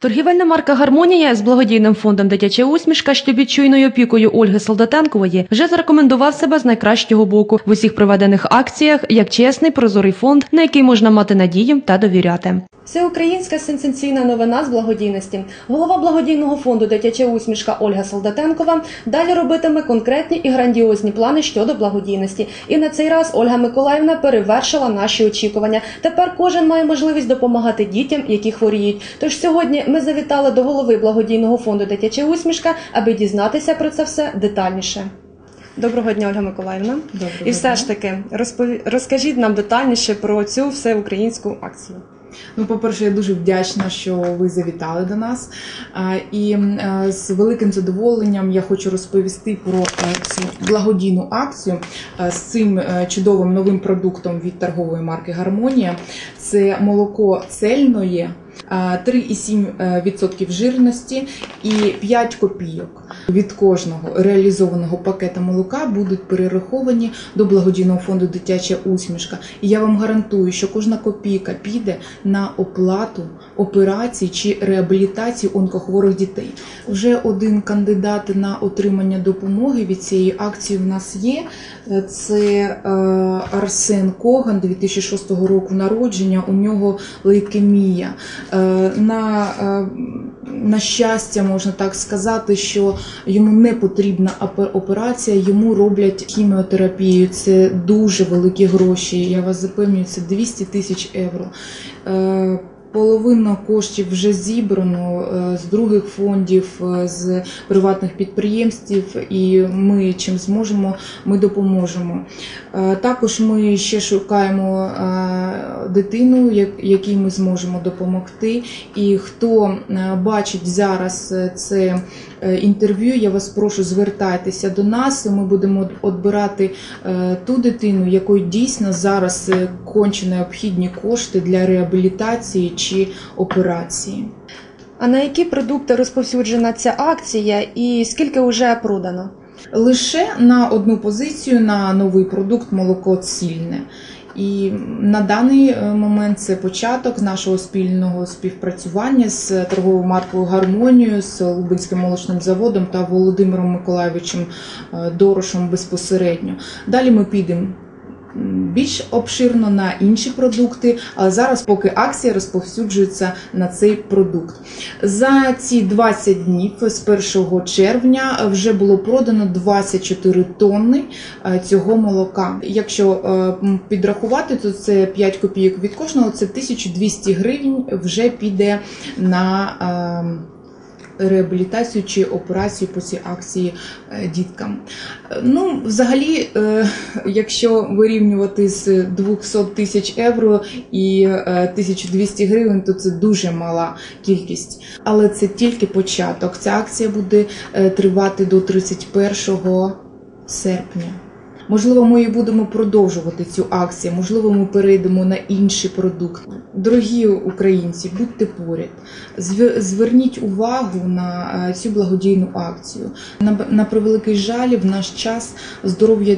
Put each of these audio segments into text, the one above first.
Торгівельна марка Гармонія з благодійним фондом Дитяча усмішка, що під опікою Ольги Солдатенкової вже зарекомендував себе з найкращого боку в усіх проведених акціях як чесний прозорий фонд, на який можна мати надію та довіряти. Всеукраїнська сенсаційна новина з благодійності. Голова благодійного фонду Дитяча усмішка Ольга Солдатенкова далі робитиме конкретні і грандіозні плани щодо благодійності. І на цей раз Ольга Миколаївна перевершила наші очікування. Тепер кожен має можливість допомагати дітям, які хворіють. Тож сьогодні ми завітали до голови благодійного фонду Дитяча усмішка, аби дізнатися про це все детальніше. Доброго дня, Ольга Миколаївна. Доброго І все ж таки, розпові... розкажіть нам детальніше про цю всеукраїнську акцію. Ну, по-перше, я дуже вдячна, що ви завітали до нас. І е, з великим задоволенням я хочу розповісти про е, цю благодійну акцію е, з цим чудовим новим продуктом від торгової марки Гармонія. Це молоко цельної. Е, 3,7% жирності і 5 копійок від кожного реалізованого пакета молока будуть перераховані до благодійного фонду Дитяча усмішка. І я вам гарантую, що кожна копійка піде на оплату операцій чи реабілітації онкохворих дітей. Вже один кандидат на отримання допомоги від цієї акції в нас є. Це е, Арсен Коган, 2006 року народження. У нього лейкемія. Е, на, е, на щастя, можна так сказати, що йому не потрібна операція, йому роблять хіміотерапію. Це дуже великі гроші. Я вас запевнюю, це 200 тисяч євро. Половина коштів вже зібрано е, з других фондів, е, з приватних підприємств, і ми чим зможемо, ми допоможемо. Е, Також ми ще шукаємо дитину, якій ми зможемо допомогти. І хто бачить зараз це інтерв'ю, я вас прошу звертайтеся до нас. Ми будемо відбирати е, ту дитину, якої дійсно зараз е, конче необхідні кошти для реабілітації чи операції. А на які продукти розповсюджена ця акція і скільки вже продано? Лише на одну позицію на новий продукт молоко цільне. І на даний е, момент це початок нашого спільного співпрацювання з торговою маркою Гармонію, з Лубинським молочним заводом та Володимиром Миколайовичем е, Дорошем безпосередньо. Далі ми підемо більш обширно на інші продукти, але зараз поки акція розповсюджується на цей продукт. За ці 20 днів з 1 червня вже було продано 24 тонни е, цього молока. Якщо е, підрахувати, то це 5 копійок від кожного, це 1200 гривень вже піде на. Реабілітацію чи операцію по цій акції е, діткам. Е, Ну, взагалі, е, якщо вирівнювати з 200 тисяч євро і е, 1200 гривень, то це дуже мала кількість. Але це тільки початок. Ця акція буде тривати до 31 серпня. Можливо, ми і будемо продовжувати цю акцію, можливо, ми перейдемо на інший продукт. Дорогі українці, будьте поряд, зверніть увагу на е, цю благодійну акцію. На превеликий жаль, в наш час здоров'я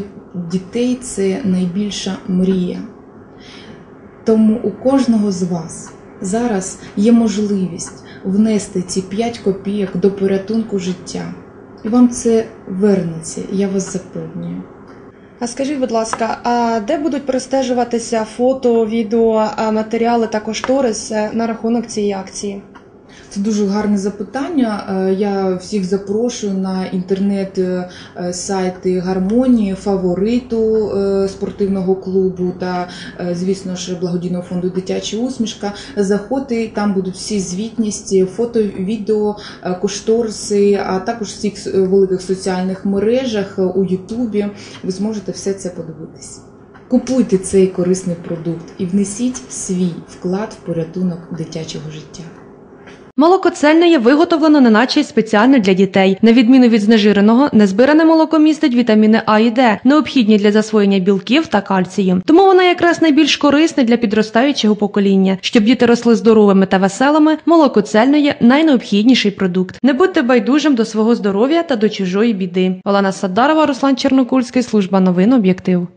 дітей це найбільша мрія. Тому у кожного з вас зараз є можливість внести ці 5 копійок до порятунку життя. І вам це вернеться, я вас запевнюю. А скажіть, будь ласка, а де будуть простежуватися фото, відео, матеріали та кошторис е, на рахунок цієї акції? Це дуже гарне запитання. Е, Я всіх запрошую на інтернет-сайти гармонії, фавориту е, спортивного клубу та, е, звісно ж, благодійного фонду Дитяча усмішка. Заходьте, там будуть всі звітності, фото, відео, е, кошториси, а також в всіх е, великих соціальних мережах е, у Ютубі. Ви зможете все це подивитись. Купуйте цей корисний продукт і внесіть свій вклад в порятунок дитячого життя. Молоко цельне є виготовлено неначе спеціально для дітей. На відміну від знежиреного, незбиране молоко містить вітаміни А і Д, необхідні для засвоєння білків та кальцію. Тому воно якраз найбільш корисне для підростаючого покоління. Щоб діти росли здоровими та веселими, молоко цельне є найнеобхідніший продукт. Не будьте байдужим до свого здоров'я та до чужої біди. Олена Садарова, Руслан Чернокульський, служба новин об'єктив.